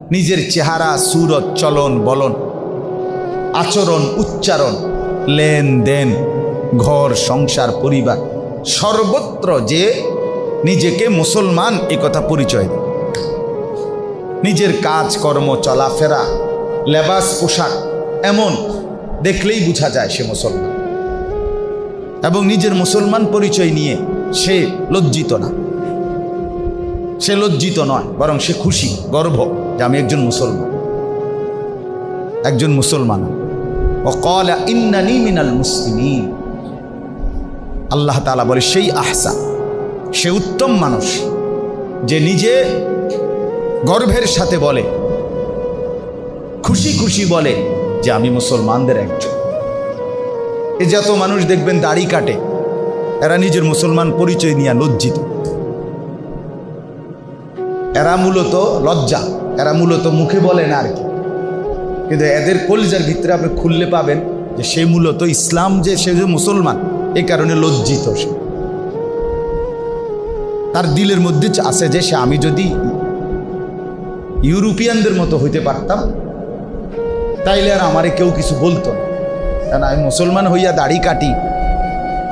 নিজের চেহারা, সুরত, চলন, বলন, আচরণ, উচ্চারণ, লেনদেন, ঘর, সংসার, পরিবার, সর্বত্র যে নিজেকে মুসলমান এ কথা পরিচয় দেয়। নিজের কাজ, কর্ম, চলাফেরা, লেবাস, পোশাক, এমন দেখলেই বোঝা যায় সে মুসলমান। এবং নিজের মুসলমান পরিচয় নিয়ে সে লজ্জিত না। সে লজ্জিত নয়, বরং সে খুশি, গর্ব। যে আমি একজন মুসলমান। একজন মুসলমান। ইন্নানি মিনাল মুসলিমিন। আল্লাহ তালা বলে, সেই আহসা সে উত্তম মানুষ, যে নিজে গর্ভের সাথে বলে, খুশি খুশি বলে যে আমি মুসলমানদের একজন। এ যত মানুষ দেখবেন, দাড়ি কাটে, এরা নিজের মুসলমান পরিচয় নিয়ে লজ্জিত। এরা মূলত লজ্জা, এরা মূলত মুখে বলে না আর কি কিন্তু এদের কলিজার ভিতরে আপনি খুললে পাবেন যে সে মূলত ইসলাম যে, সে যে মুসলমান, এ কারণে লজ্জিত সে। তার দিলের মধ্যে আছে যে, সে আমি যদি ইউরোপিয়ানদের মতো হইতে পারতাম, তাইলে আর আমারে কেউ কিছু বলতো না। আমি মুসলমান হইয়া দাড়ি কাটি,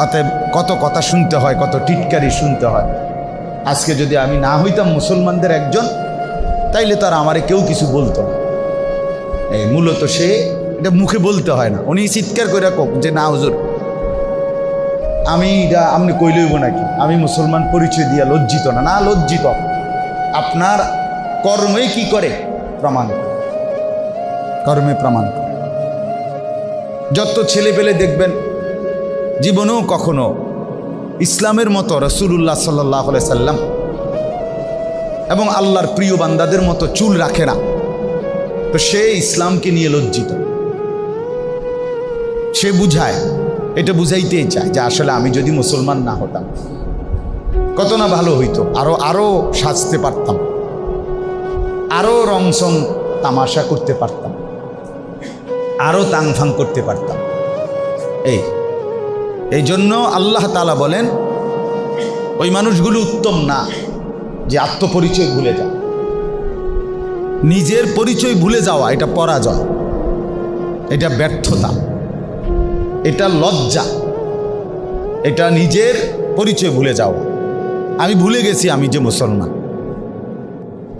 অতএব কত কথা শুনতে হয়, কত টিটকারি শুনতে হয়। আজকে যদি আমি না হইতাম মুসলমানদের একজন, তাইলে তার আমারে কেউ কিছু বলতো না। এই মূলত সে এটা মুখে বলতে হয় না। উনি চিৎকার করে কোক যে, না, হুজুর, আমি এটা আপনি কইলইব নাকি? আমি মুসলমান পরিচয় দিয়া লজ্জিত না। না, লজ্জিত। আপনার কর্মে কি করে? প্রমাণ কর্মে প্রমাণ যত ছেলে পেলে দেখবেন, জীবনেও কখনো ইসলামের মতো রসুল্লাহ সাল্লাহ সাল্লাম এবং আল্লাহর প্রিয় বান্দাদের মতো চুল রাখে না। তো সে ইসলামকে নিয়ে লজ্জিত। সে বুঝায়, এটা বুঝাইতেই চায় যে আসলে আমি যদি মুসলমান না হতাম, কত না ভালো হইতো, আরও আরও সাজতে পারতাম, আরও রংসং তামাশা করতে পারতাম, আরও তাংফাং করতে পারতাম। এই এই জন্য আল্লাহ তালা বলেন, ওই মানুষগুলো উত্তম না, যে আত্মপরিচয় ভুলে যায়। নিজের পরিচয় ভুলে যাওয়া, এটা পরাজয়। এটা ব্যর্থতা। এটা লজ্জা। এটা নিজের পরিচয় ভুলে যাওয়া। আমি ভুলে গেছি আমি যে মুসলমান।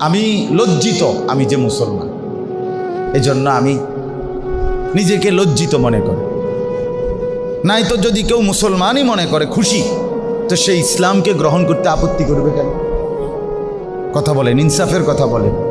আমি লজ্জিত আমি যে মুসলমান। এজন্য আমি নিজেকে লজ্জিত মনে করি। নাই তো যদি কেউ মুসলমানই মনে করে খুশি, তো সেই ইসলামকে গ্রহণ করতে আপত্তি করবে কেন? কথা বলেন, ইনসাফের কথা বলেন।